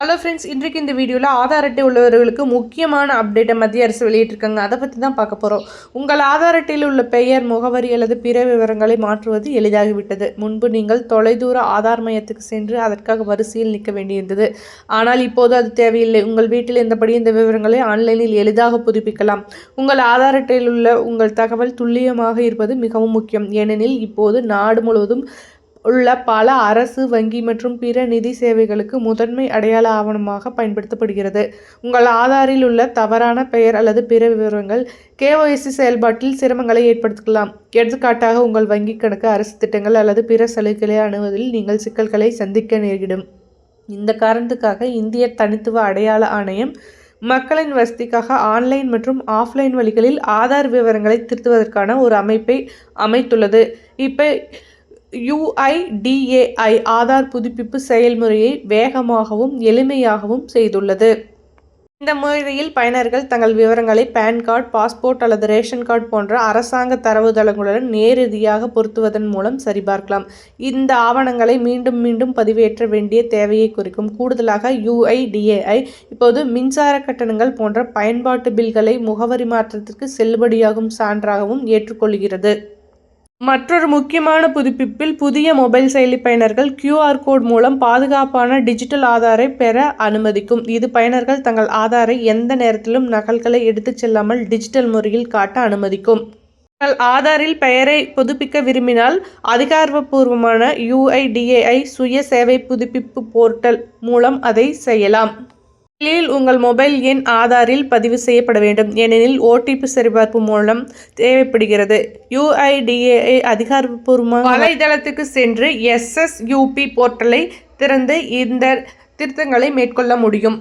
Hello friends இன்றைக்கு இந்த வீடியோவில் ஆதார் அட்டை உள்ளவர்களுக்கு முக்கியமான அப்டேட்டை மத்திய அரசு வெளியிட்டிருக்காங்க. அதை பற்றி தான் பார்க்க போகிறோம் உங்கள் ஆதார் அட்டையில் உள்ள பெயர் முகவரி அல்லது பிற விவரங்களை மாற்றுவது எளிதாகிவிட்டது. முன்பு நீங்கள் தொலைதூர ஆதார் மையத்துக்கு சென்று அதற்காக வரிசையில் நிற்க வேண்டியிருந்தது. ஆனால் இப்போது அது தேவையில்லை. உங்கள் வீட்டில் இருந்தபடி இந்த விவரங்களை ஆன்லைனில் எளிதாக புதுப்பிக்கலாம். உங்கள் ஆதார் அட்டையில் உள்ள உங்கள் தகவல் துல்லியமாக இருப்பது மிகவும் முக்கியம். ஏனெனில் இப்போது நாடு முழுவதும் உள்ள பல அரசு வங்கி மற்றும் பிற நிதி சேவைகளுக்கு முதன்மை அடையாள ஆவணமாக பயன்படுத்தப்படுகிறது. உங்கள் ஆதாரில் உள்ள தவறான பெயர் அல்லது பிற விவரங்கள் கேஒய்சி செயல்பாட்டில் சிரமங்களை ஏற்படுத்தலாம். எடுத்துக்காட்டாக உங்கள் வங்கி கணக்கு அரசு திட்டங்கள் அல்லது பிற சலுகைகளை அணுவதில் நீங்கள் சிக்கல்களை சந்திக்க நேரிடும். இந்த காரணத்துக்காக இந்திய தனித்துவ அடையாள ஆணையம் மக்களின் வசதிக்காக ஆன்லைன் மற்றும் ஆஃப்லைன் வழிகளில் ஆதார் விவரங்களை திருத்துவதற்கான ஒரு அமைப்பை அமைத்துள்ளது. இப்போ யுஐடிஏஐ ஆதார் புதுப்பிப்பு செயல்முறையை வேகமாகவும் எளிமையாகவும் செய்துள்ளது. இந்த முறையில் பயனர்கள் தங்கள் விவரங்களை பேன் கார்டு பாஸ்போர்ட் அல்லது ரேஷன் கார்டு போன்ற அரசாங்க தரவுதளங்களுடன் நேரடியாக பொருத்துவதன் மூலம் சரிபார்க்கலாம். இந்த ஆவணங்களை மீண்டும் மீண்டும் பதிவேற்ற வேண்டிய தேவையை குறிக்கும். கூடுதலாக யுஐடிஏஐ இப்போது மின்சார கட்டணங்கள் போன்ற பயன்பாட்டு பில்களை முகவரி மாற்றத்திற்கு செல்லுபடியாகும் சான்றாகவும் ஏற்றுக்கொள்கிறது. மற்றொரு முக்கியமான புதுப்பிப்பில் புதிய மொபைல் செயலி பயனர்கள் கியூஆர் கோட் மூலம் பாதுகாப்பான டிஜிட்டல் ஆதாரை பெற அனுமதிக்கும். இது பயனர்கள் தங்கள் ஆதாரை எந்த நேரத்திலும் நகல்களை எடுத்துச் செல்லாமல் டிஜிட்டல் முறையில் காட்ட அனுமதிக்கும். உங்கள் ஆதாரில் பெயரை புதுப்பிக்க விரும்பினால் அதிகாரப்பூர்வமான யுஐடிஏஐ சுய சேவை புதுப்பிப்பு போர்ட்டல் மூலம் அதை செய்யலாம். முதலில் உங்கள் மொபைல் எண் ஆதாரில் பதிவு செய்யப்பட வேண்டும். ஏனெனில் ஓடிபி சரிபார்ப்பு மூலம் தேவைப்படுகிறது. யுஐடிஏஐ அதிகாரப்பூர்வமாக வலைதளத்துக்கு சென்று எஸ்எஸ்யூபி போர்ட்டலை திறந்து இந்த திருத்தங்களை மேற்கொள்ள முடியும்.